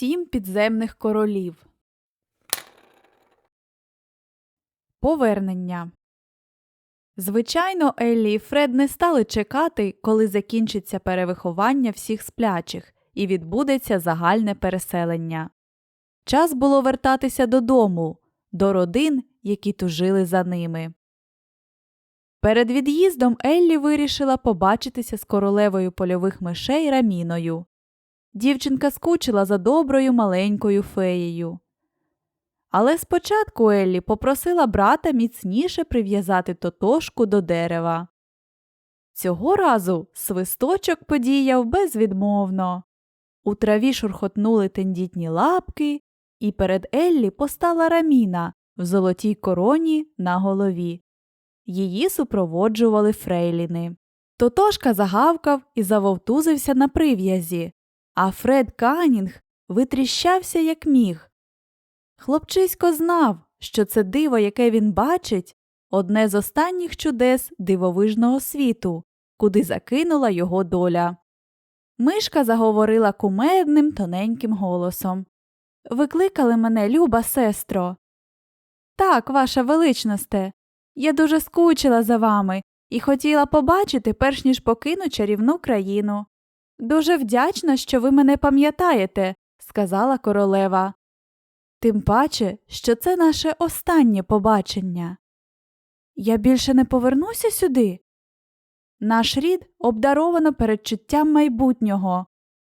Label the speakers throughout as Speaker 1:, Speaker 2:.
Speaker 1: Сім підземних королів. Повернення. Звичайно, Еллі і Фред не стали чекати, коли закінчиться перевиховання всіх сплячих і відбудеться загальне переселення. Час було вертатися додому, до родин, які тужили за ними. Перед від'їздом Еллі вирішила побачитися з королевою польових мишей Раміною. Дівчинка скучила за доброю маленькою феєю. Але спочатку Еллі попросила брата міцніше прив'язати тотошку до дерева. Цього разу свисточок подіяв безвідмовно. У траві шурхотнули тендітні лапки, і перед Еллі постала раміна в золотій короні на голові. Її супроводжували фрейліни. Тотошка загавкав і завовтузився на прив'язі, а Фред Канінг витріщався, як міг. Хлопчисько знав, що це диво, яке він бачить, одне з останніх чудес дивовижного світу, куди закинула його доля. Мишка заговорила кумедним тоненьким голосом. Викликали мене, люба сестро. Так, ваша величносте. Я дуже скучила за вами і хотіла побачити, перш ніж покину чарівну країну. Дуже вдячна, що ви мене пам'ятаєте, сказала королева. Тим паче, що це наше останнє побачення. Я більше не повернуся сюди. Наш рід обдаровано передчуттям майбутнього,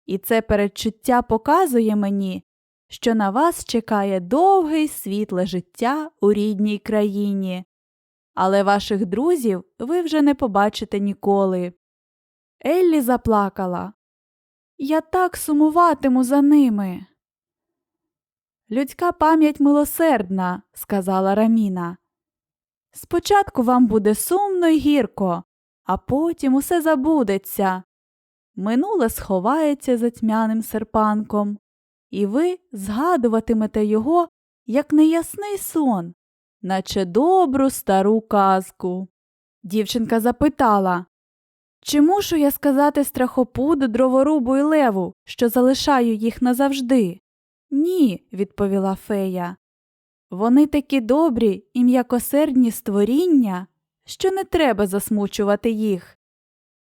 Speaker 1: і це передчуття показує мені, що на вас чекає довге й світле життя у рідній країні, але ваших друзів ви вже не побачите ніколи. Еллі заплакала. Я так сумуватиму за ними. Людська пам'ять милосердна, сказала Раміна. Спочатку вам буде сумно й гірко, а потім усе забудеться. Минуле сховається за тьмяним серпанком, і ви згадуватимете його, як неясний сон, наче добру стару казку. Дівчинка запитала Чи мушу я сказати страхопуду, дроворубу і леву, що залишаю їх назавжди? Ні, відповіла фея. Вони такі добрі і м'якосердні створіння, що не треба засмучувати їх.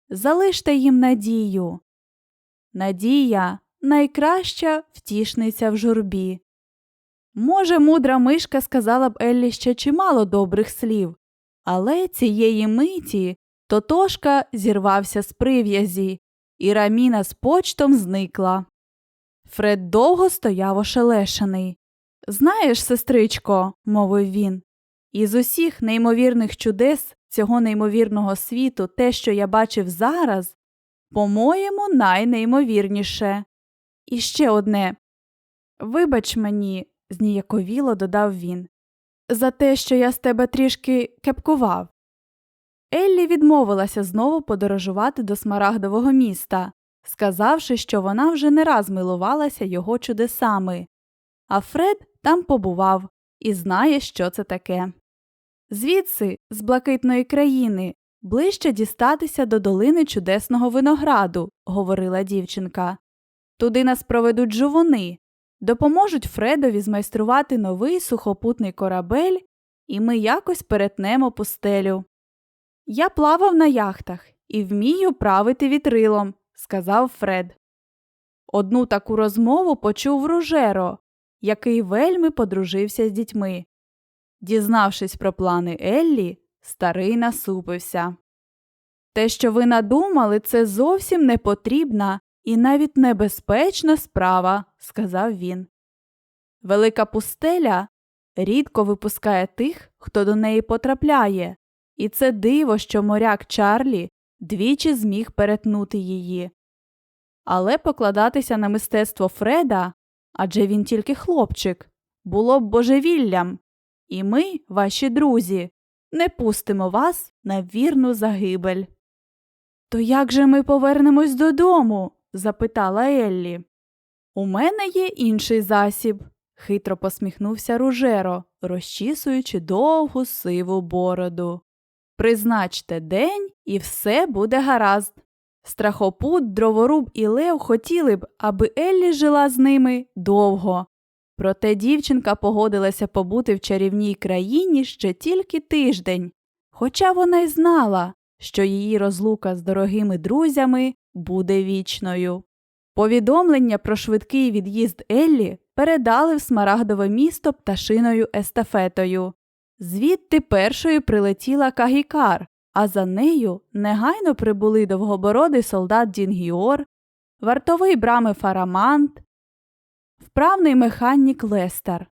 Speaker 1: Залиште їм надію. Надія найкраща втішниця в журбі. Може, мудра мишка сказала б Еллі ще чимало добрих слів, але цієї миті Тотошка зірвався з прив'язі, і раміна з почтом зникла. Фред довго стояв ошелешений. Знаєш, сестричко, мовив він, із усіх неймовірних чудес цього неймовірного світу, те, що я бачив зараз, по-моєму, найнеймовірніше. І ще одне. Вибач мені, зніяковіло додав він, за те, що я з тебе трішки кепкував. Еллі відмовилася знову подорожувати до смарагдового міста, сказавши, що вона вже не раз милувалася його чудесами, а Фред там побував і знає, що це таке. Звідси, з блакитної країни, ближче дістатися до долини чудесного винограду, говорила дівчинка. Туди нас проведуть жовуни, допоможуть Фредові змайструвати новий сухопутний корабель, і ми якось перетнемо пустелю. Я плавав на яхтах і вмію правити вітрилом, сказав Фред. Одну таку розмову почув Ружеро, який вельми подружився з дітьми. Дізнавшись про плани Еллі, старий насупився. Те, що ви надумали, це зовсім не потрібна і навіть небезпечна справа, сказав він. Велика пустеля рідко випускає тих, хто до неї потрапляє, і це диво, що моряк Чарлі двічі зміг перетнути її. Але покладатися на мистецтво Фреда адже він тільки хлопчик, було б божевіллям, і ми, ваші друзі, не пустимо вас на вірну загибель. То як же ми повернемось додому? запитала Еллі. У мене є інший засіб, хитро посміхнувся Ружеро, розчісуючи довгу сиву бороду. Призначте день і все буде гаразд. Страхопут, дроворуб і Лев хотіли б, аби Еллі жила з ними довго. Проте дівчинка погодилася побути в чарівній країні ще тільки тиждень, хоча вона й знала, що її розлука з дорогими друзями буде вічною. Повідомлення про швидкий від'їзд Еллі передали в смарагдове місто пташиною естафетою. Звідти першою прилетіла Кагікар, а за нею негайно прибули довгобородий солдат Дінгіор, вартовий брами Фарамант, вправний механік Лестер.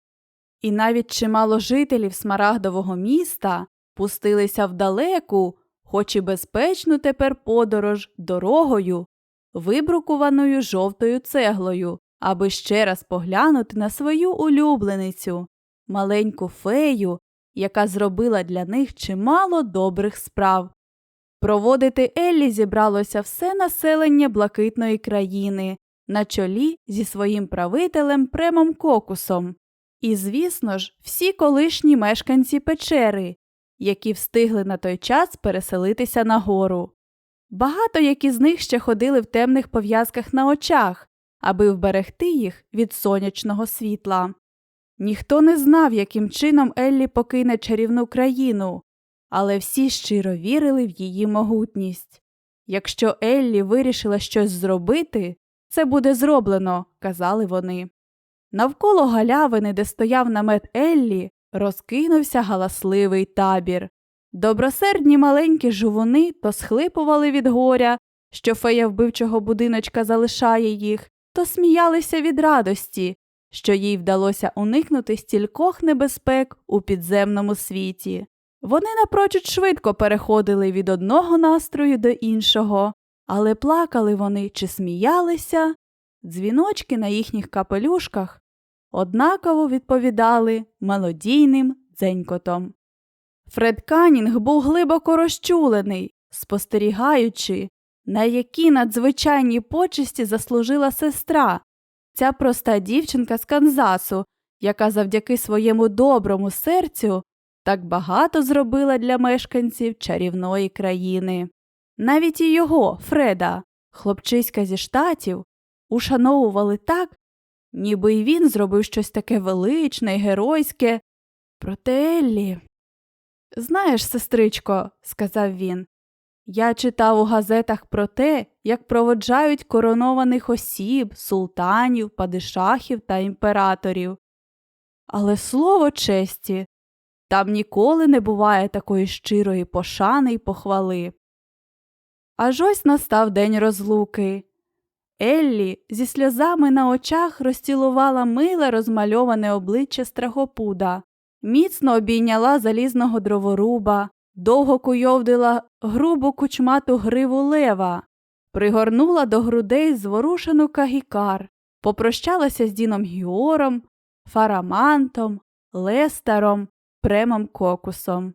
Speaker 1: І навіть чимало жителів смарагдового міста пустилися в далеку, хоч і безпечну тепер подорож дорогою, вибрукуваною жовтою цеглою, аби ще раз поглянути на свою улюбленицю, маленьку фею, яка зробила для них чимало добрих справ. Проводити Еллі зібралося все населення блакитної країни на чолі зі своїм правителем Премом Кокусом. І, звісно ж, всі колишні мешканці печери, які встигли на той час переселитися на гору. Багато які з них ще ходили в темних пов'язках на очах, аби вберегти їх від сонячного світла. Ніхто не знав, яким чином Еллі покине чарівну країну, але всі щиро вірили в її могутність. Якщо Еллі вирішила щось зробити, це буде зроблено, казали вони. Навколо галявини, де стояв намет Еллі, розкинувся галасливий табір. Добросердні маленькі жувуни то схлипували від горя, що фея вбивчого будиночка залишає їх, то сміялися від радості, що їй вдалося уникнути стількох небезпек у підземному світі. Вони напрочуд швидко переходили від одного настрою до іншого, але плакали вони чи сміялися, дзвіночки на їхніх капелюшках однаково відповідали мелодійним дзенькотом. Фред Канінг був глибоко розчулений, спостерігаючи, на які надзвичайні почесті заслужила сестра, ця проста дівчинка з Канзасу, яка завдяки своєму доброму серцю так багато зробила для мешканців чарівної країни. Навіть і його, Фреда, хлопчиська зі штатів, ушановували так, ніби й він зробив щось таке величне й геройське. Проте Еллі. Знаєш, сестричко, сказав він, я читав у газетах про те, як проводжають коронованих осіб, султанів, падишахів та імператорів. Але слово честі, там ніколи не буває такої щирої пошани й похвали. Аж ось настав день розлуки. Еллі зі сльозами на очах розцілувала миле розмальоване обличчя страхопуда, міцно обійняла залізного дроворуба, довго куйовдила грубу кучмату гриву лева, пригорнула до грудей зворушену кагікар, попрощалася з Діном Гіором, Фарамантом, Лестером, Премом Кокусом.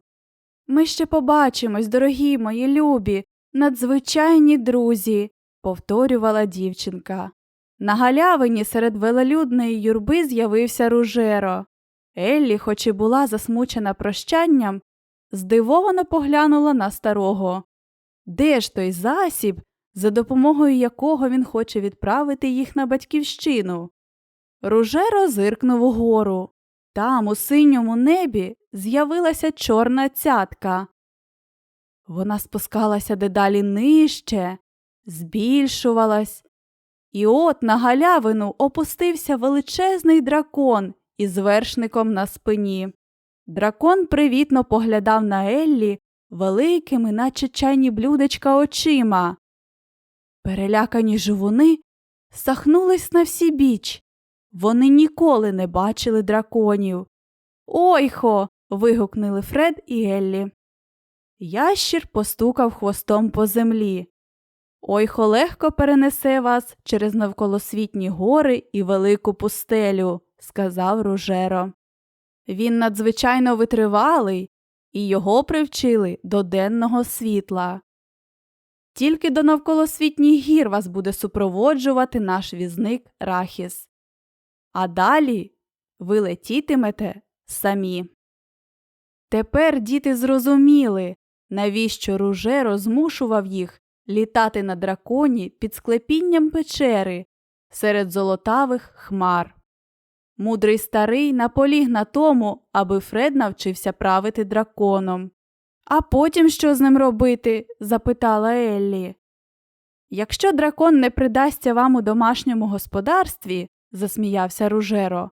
Speaker 1: Ми ще побачимось, дорогі мої любі, надзвичайні друзі, повторювала дівчинка. На галявині серед велелюдної юрби з'явився ружеро. Еллі, хоч і була засмучена прощанням, здивовано поглянула на старого. Де ж той засіб, за допомогою якого він хоче відправити їх на батьківщину? Ружеро зиркнув угору. Там, у синьому небі, з'явилася чорна цятка. Вона спускалася дедалі нижче, збільшувалась, і от на галявину опустився величезний дракон із вершником на спині. Дракон привітно поглядав на Еллі великими, наче чайні блюдечка очима. Перелякані живуни сахнулись на всі біч. Вони ніколи не бачили драконів. Ойхо. вигукнули Фред і Еллі. Ящір постукав хвостом по землі. Ойхо легко перенесе вас через навколосвітні гори і велику пустелю, сказав Ружеро. Він надзвичайно витривалий, і його привчили до денного світла. Тільки до навколосвітніх гір вас буде супроводжувати наш візник Рахіс. А далі ви летітимете самі. Тепер діти зрозуміли, навіщо Ружеро змушував їх літати на драконі під склепінням печери серед золотавих хмар. Мудрий старий наполіг на тому, аби Фред навчився правити драконом. А потім що з ним робити? запитала Еллі. Якщо дракон не придасться вам у домашньому господарстві, засміявся Ружеро,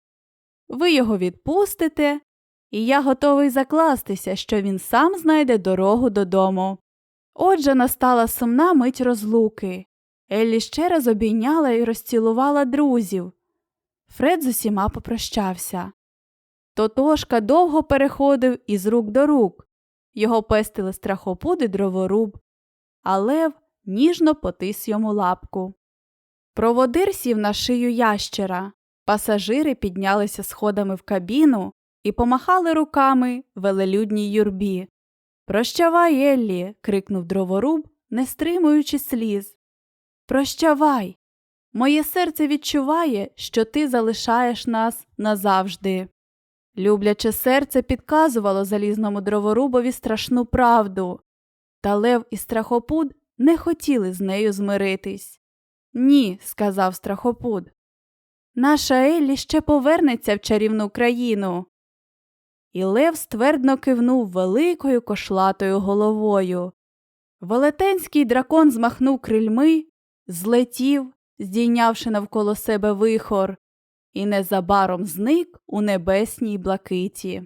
Speaker 1: ви його відпустите, і я готовий закластися, що він сам знайде дорогу додому. Отже, настала сумна мить розлуки. Еллі ще раз обійняла і розцілувала друзів. Фред з усіма попрощався. Тотошка довго переходив із рук до рук. Його пестили страхопуд і дроворуб, а лев ніжно потис йому лапку. Проводир сів на шию ящера. Пасажири піднялися сходами в кабіну і помахали руками велелюдній юрбі. Прощавай, Еллі. крикнув дроворуб, не стримуючи сліз. Прощавай. Моє серце відчуває, що ти залишаєш нас назавжди. Любляче серце підказувало залізному дроворубові страшну правду, та Лев і страхопуд не хотіли з нею змиритись. Ні, сказав страхопуд. Наша Еллі ще повернеться в чарівну країну. І Лев ствердно кивнув великою кошлатою головою. Велетенський дракон змахнув крильми, злетів, здійнявши навколо себе вихор, і незабаром зник у небесній блакиті.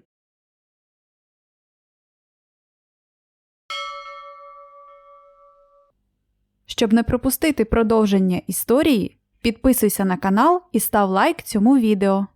Speaker 1: Щоб не пропустити продовження історії, підписуйся на канал і став лайк цьому відео.